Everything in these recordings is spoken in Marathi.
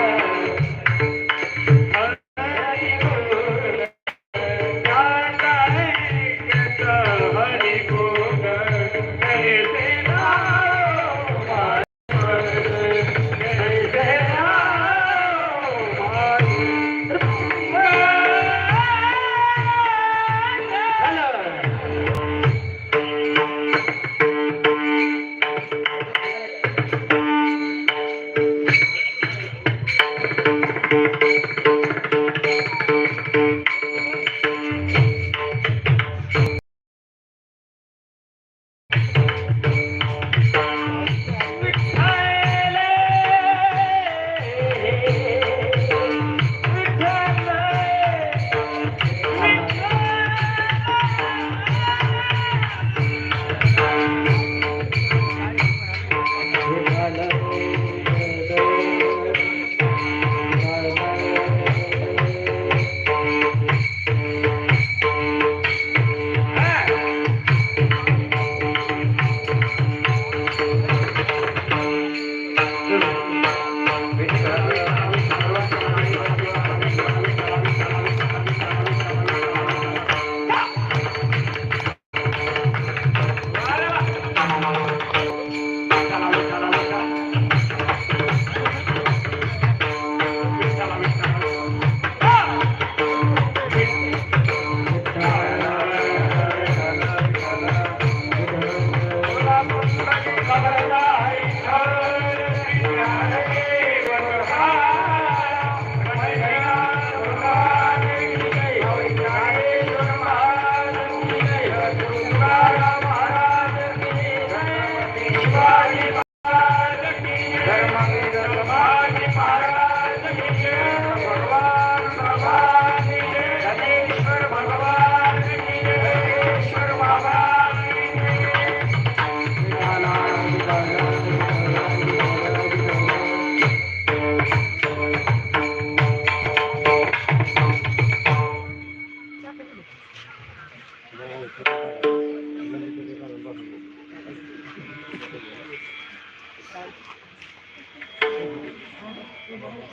day.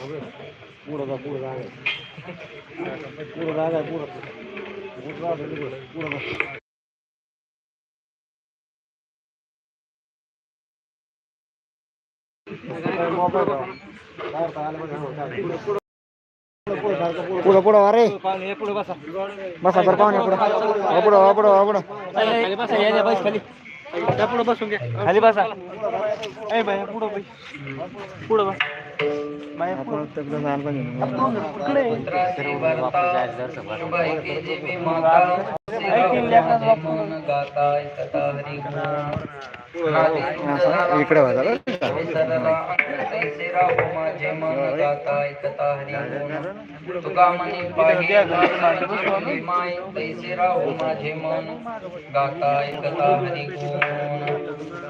पुढं जा पुढं जागा पुढं जागा पुढं पुढं. जागा पुढं पुढं पुढं, पुढं. अरे बसा तर पाहुणे पुढं. पुढं पुढं पुढं. खाली बसा बस खाली. बसून घ्या. खाली बसा. बाई पुढं बाई पुढं बस. इकडे? तुका मनी पाहिजे माय तैसे राहू माझे मन गाता ऐकता हरी गुण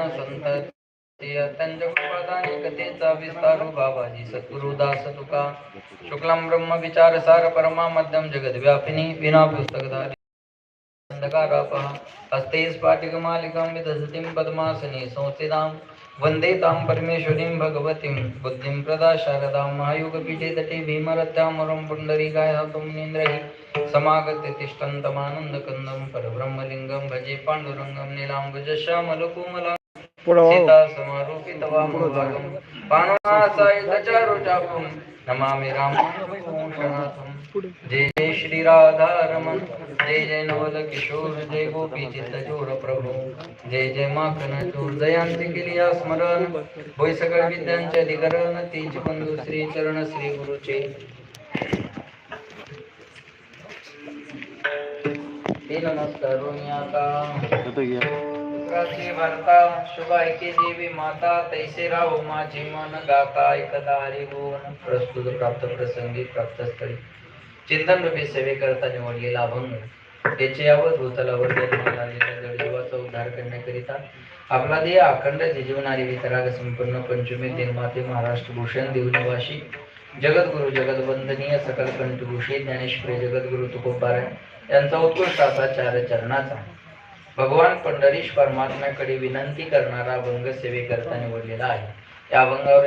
दुसरे संत कथेचा विस्तार बाबाजी सद्गुरु तुका शुक्लम ब्रह्म विचार सार परमा मध्यम जगद व्यापिनी विना पुस्तकधारी अंधकारापः हस्ते स्फाटिकमालिकां पद्मासने संस्थितां वन्दे तां परमेश्वरीं भगवतीं बुद्धिं प्रदा शारदां महायुगपीठे तटे भीमरथ्यामरं पुण्डरीकाय हातुं निन्द्रहि समागत्य तिष्ठन्तमानन्दकन्दं परब्रह्मलिङ्गं भजे पाण्डुरङ्गं नीलाम्बुजश्यामलकोमला पुढं सीता समारोपितवामभागं पाणोनासायितचारुचापं नमामि रामानुजनाथं जय जय श्री राधारमण जय जय नवल किशोर जय गोपी चित्तचोर प्रभू. जय जय माखन चोर जयांती केली या स्मरण. होय सगळ विद्यांचे अधिकरण तीच बंधू श्री चरण श्री गुरुचे. नमस्कार आता भरता शुभ ऐके देवी माता तैसे राहो माझी मन गाता ऐकता हरी गुण प्रस्तुत प्राप्त प्रसंगी प्राप्त स्थळी चिंतन रूपी सेवे करता निवडलेला अभंग. त्याचे यावर भूतलावर जन्माला जडजीवाचा उद्धार करण्याकरिता आपला देह अखंड जीवनारी वितराग संपन्न पंचमी निर्माते महाराष्ट्र भूषण देवनिवासी जगद्गुरु जगदवंदनीय सकल कंठभूषे ज्ञानेश्वरी जगद्गुरु तुकोबारायण यांचा उत्कृष्ट असा चार चरणाचा. भगवान पंढरीश परमात्म्याकडे विनंती करणारा अभंग सेवेकरता निवडलेला आहे. या अभंगावर